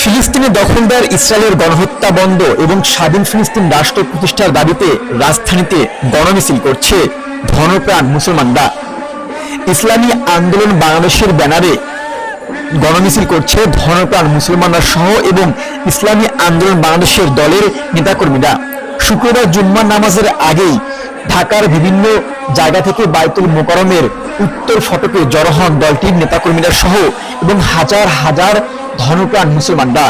ফিলিস্তিনি দখলদার ইসরায়েলের গণহত্যা বন্ধ এবং স্বাধীন ফিলিস্তিন রাষ্ট্র প্রতিষ্ঠার দাবিতে রাজধানীতে গণমিছিল করছে ধনপ্রাণ মুসলমানরা। ইসলামী আন্দোলন বাংলাদেশের ব্যানারে গণমিছিল করছে ধনপ্রাণ মুসলমানরা সহ এবং ইসলামী আন্দোলন বাংলাদেশের দলের নেতাকর্মীরা। শুক্রবার জুম্মার নামাজের আগেই ঢাকার বিভিন্ন জায়গা থেকে বাইতুল মোকারমের উত্তর ফটকে জড়ো হন দলটির নেতাকর্মীরা সহ এবং হাজার হাজার ধনপ্রাণ মুসলমানরা।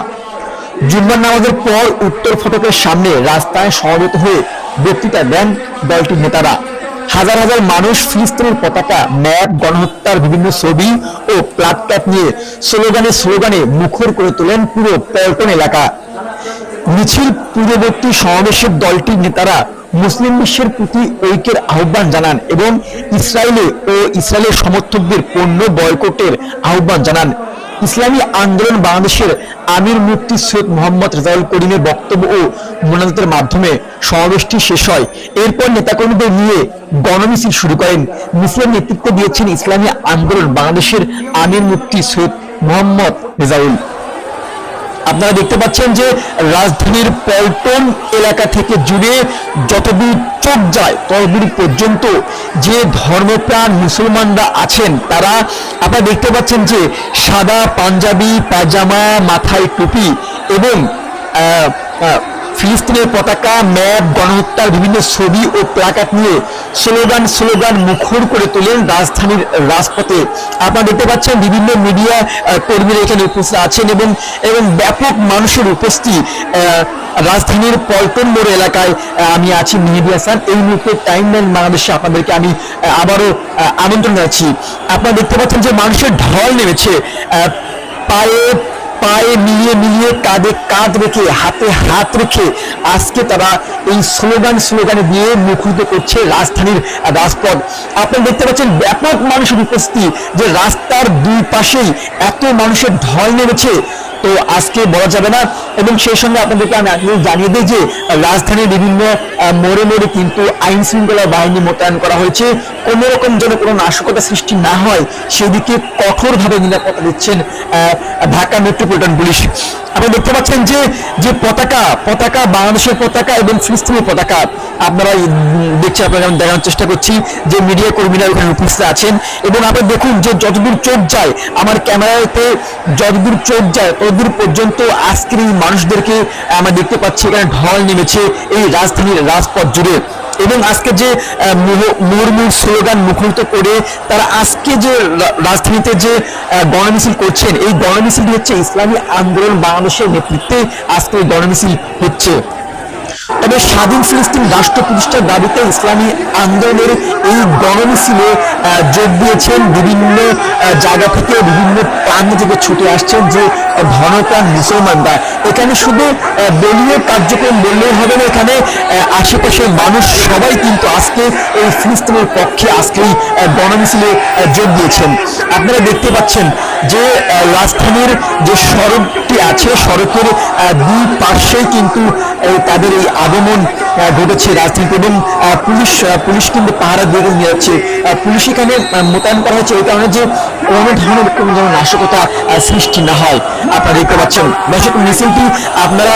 জুম্মার নামাজের পর উত্তর ফটকের সামনে রাস্তায় সমবেত হয়ে বক্তৃতা দেন দলটির নেতারা। হাজার হাজার মানুষ ফিলিস্তিনের পতাকা, ম্যাপ, গণহত্যার বিভিন্ন ছবি ও প্লাটক্যাপ নিয়ে স্লোগানে স্লোগানে মুখর করে তোলেন পুরো পল্টন এলাকা। মিছিল পূর্ববর্তী সমাবেশের দলটির নেতারা মুসলিম বিশ্বের প্রতি ঐক্যের আহ্বান জানান এবং ইসরায়েলে ও ইসরায়েলের সমর্থকদের পণ্য বয়কটের আহ্বান জানান। ইসলামী আন্দোলন বাংলাদেশের আমির মুফতি সৈয়দ মোহাম্মদ রেজাউল করিমের বক্তব্য ও মোনাজাতের মাধ্যমে সমাবেশটি শেষ হয়। এরপর নেতাকর্মীদের নিয়ে গণমিছিল শুরু করেন। মিছিলের নেতৃত্ব দিয়েছেন ইসলামী আন্দোলন বাংলাদেশের আমির মুফতি সৈয়দ মোহাম্মদ রেজাউল। আপনারা দেখতে পাচ্ছেন যে রাজধানীর পল্টন এলাকা থেকে জুড়ে যতদূর চোখ যায়, ততদূর পর্যন্ত যে ধর্মপ্রাণ মুসলমানরা আছেন, তারা আপনারা দেখতে পাচ্ছেন যে সাদা পাঞ্জাবি পাজামা মাথায় টুপি এবং ফিলিস্তিনের পতাকা, ম্যাপ, গণহত্যার বিভিন্ন ছবি ও প্লাকার্ড নিয়ে স্লোগান স্লোগান মুখর করে তোলেন রাজধানীর রাজপথে। আপনারা দেখতে পাচ্ছেন বিভিন্ন মিডিয়া কর্মীরা এখানে উপস্থিত আছেন এবং এবং ব্যাপক মানুষের উপস্থিতি রাজধানীর পল্টন মোড় এলাকায় আমি আছি মেহেদি হাসান। এই মুহূর্তে টাইম লাইন বাংলাদেশে আপনাদেরকে আমি আবারও আমন্ত্রণ জানাচ্ছি। আপনারা দেখতে পাচ্ছেন যে মানুষের ঢল নেমেছে পায়ে পায়ে মিলিয়ে মিলিয়ে কাঁধে কাঁধ রেখে, হাতে হাত রেখে আজকে তারা এই স্লোগান স্লোগান দিয়ে মুখরিত করছে রাজধানীর রাজপথ। আপনি দেখতে পাচ্ছেন ব্যাপক মানুষের উপস্থিতি, যে রাস্তার দুই পাশেই এত মানুষের ঢল নেমেছে। তো আজকে বলা যাবে না এবং সেই সঙ্গে আপনাদেরকে আমি আগে জানিয়ে দিই যে, রাজধানীর বিভিন্ন মোড়ে মোড়ে কিন্তু আইন শৃঙ্খলা বাহিনী মোতায়েন করা হয়েছে। কোনো রকম যেন কোনো নাশকতা সৃষ্টি না হয়, সেদিকে কঠোরভাবে নিরাপত্তা দিচ্ছেন ঢাকা মেট্রোপলিটন পুলিশ। আপনি দেখতে পাচ্ছেন যে যে পতাকা পতাকা, বাংলাদেশের পতাকা এবং ফিলিস্তিনের পতাকা, আপনারা দেখছি আপনারা দেখানোর চেষ্টা করছি যে মিডিয়া কর্মীরা ওখানে উপস্থিত আছেন। এবং আপনি দেখুন যে যতদূর চোখ যায়, আমার ক্যামেরাতে যতদূর চোখ যায়, ততদূর পর্যন্ত আজকের এই মানুষদেরকে আমরা দেখতে পাচ্ছি এখানে ঢল নেমেছে এই রাজধানীর রাজপথ জুড়ে। এবং আজকে যে মুহুর্মুর স্লোগান মুখরিত করে তারা আজকে যে রাজধানীতে যে গণমিছিল করছেন, এই গণমিছিলটি হচ্ছে ইসলামী আন্দোলন বাংলাদেশের নেতৃত্বে আজকে এই গণমিছিল হচ্ছে। তবে স্বাধীন ফিলিস্তিন রাষ্ট্র প্রতিষ্ঠার দাবিতে ইসলামী আন্দোলনের এই গণমিছিলে যোগ দিয়েছেন বিভিন্ন জায়গা থেকে বিভিন্ন প্রান্ত থেকে ছুটে আসছেন যে আহ, ধনপ্রাণ মুসলমানরা। এখানে শুধু দলীয় কার্যক্রম বললেই হবে না এখানে আশেপাশের মানুষ সবাই কিন্তু আজকে এই ফিলিস্তিনের পক্ষে আজকে এই গণমিছিলে যোগ দিয়েছেন। আপনারা দেখতে পাচ্ছেন যে রাজধানীর যে সড়কটি আছে সড়কের দুই পার্শ্বেই কিন্তু তাদের এই আগমন ঘটেছে রাজধানীতে এবং পুলিশ পুলিশ কিন্তু পাহারা দিয়ে নিয়ে যাচ্ছে। পুলিশ এখানে মোতায়েন করা হয়েছে এই কারণে যে কোনো ধরনের কোনো যেন নাশকতা সৃষ্টি না হয়। আপনারা দেখতে পাচ্ছেন, দর্শক মিছিলটি আপনারা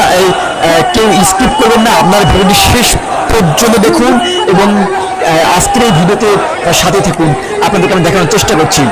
কেউ স্কিপ করবেন না, আপনার ভিডিওটি শেষ পর্যন্ত দেখুন এবং আজকের এই ভিডিওতে সাথে থাকুন। আপনাদেরকে আমি দেখানোর চেষ্টা করছি।